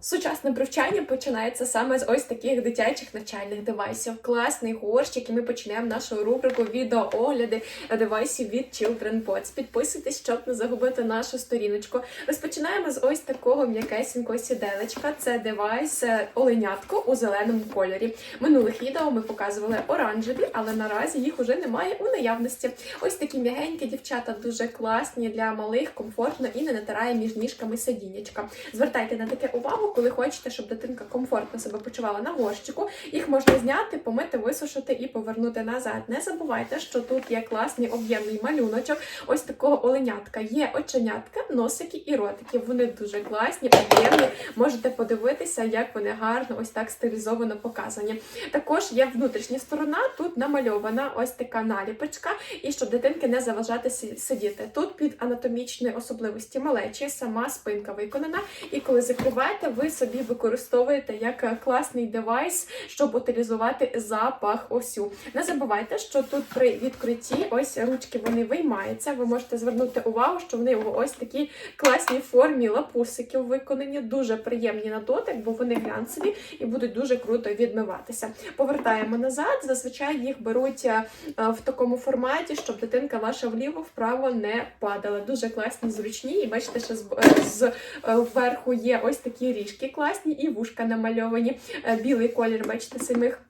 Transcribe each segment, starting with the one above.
Сучасне привчання починається саме з ось таких дитячих навчальних девайсів. Класний горщик, і ми почнемо нашу рубрику відеоогляди девайсів від Children Pods. Підписуйтесь, щоб не загубити нашу сторіночку. Розпочинаємо з ось такого м'якесенького сіделечка. Це девайс е, оленятко у зеленому кольорі. Минулих відео ми показували оранжеві, але наразі їх уже немає у наявності. Ось такі м'ягенькі дівчата дуже класні для малих, комфортно і не натирає між ніжками сидіннячка. Звертайте на таке увагу, коли хочете, щоб дитинка комфортно себе почувала на горщику. Їх можна зняти, помити, висушити і повернути назад. Не забувайте, що тут є класний об'ємний малюночок. Ось такого оленятка. Є оченятка, носики і ротики. Вони дуже класні, об'ємні. Можете подивитися, як вони гарно ось так стилізовано показані. Також є внутрішня сторона, тут намальована ось така наліпочка, і щоб дитинки не заважати сидіти. Тут під анатомічні особливості малечі сама спинка виконана. І коли закриваєте, ви собі використовуєте як е, класний девайс, щоб утилізувати запах осю. Не забувайте, що тут при відкритті ось ручки вони виймаються. Ви можете звернути увагу, що вони в ось такій класній формі лапусиків виконані, дуже приємні на дотик, бо вони глянцеві і будуть дуже круто відмиватися. Повертаємо назад. Зазвичай їх беруть е, е, в такому форматі, щоб дитинка ваша вліво вправо не падала. Дуже класні, зручні. І бачите, що з, з вверху є ось такі ріжки класні і вушка намальовані. Е, Білий колір, бачите, самих.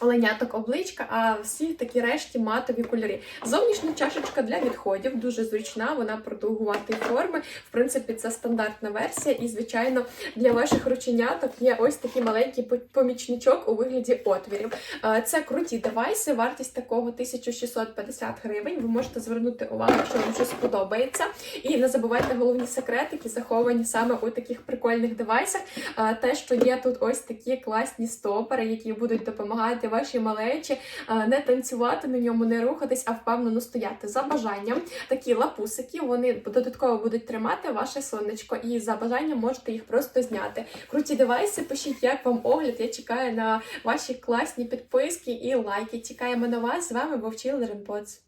Оленяток обличка, а всі такі решті матові кольори. Зовнішня чашечка для відходів дуже зручна, вона продовгуватої форми. В принципі, це стандартна версія, і звичайно для ваших рученяток є ось такий маленький помічничок у вигляді отвірів. Е, Це круті девайси, вартість такого 1650 гривень. Ви можете звернути увагу, якщо вам щось сподобається. І не забувайте головні секретики, заховані саме у таких прикольних девайсах. Е, Те, що є тут ось такі класні стопери, які будуть допомагати вашій малечі е, не танцювати на ньому, не рухатись, а впевнено стояти. За бажанням такі лапусики вони додатково будуть тримати ваше сонечко, і за бажанням можете їх просто зняти. Круті девайси, пишіть, як вам огляд. Я чекаю на ваші класні підписки і лайки. Чекаємо на вас. З вами був Children Pods.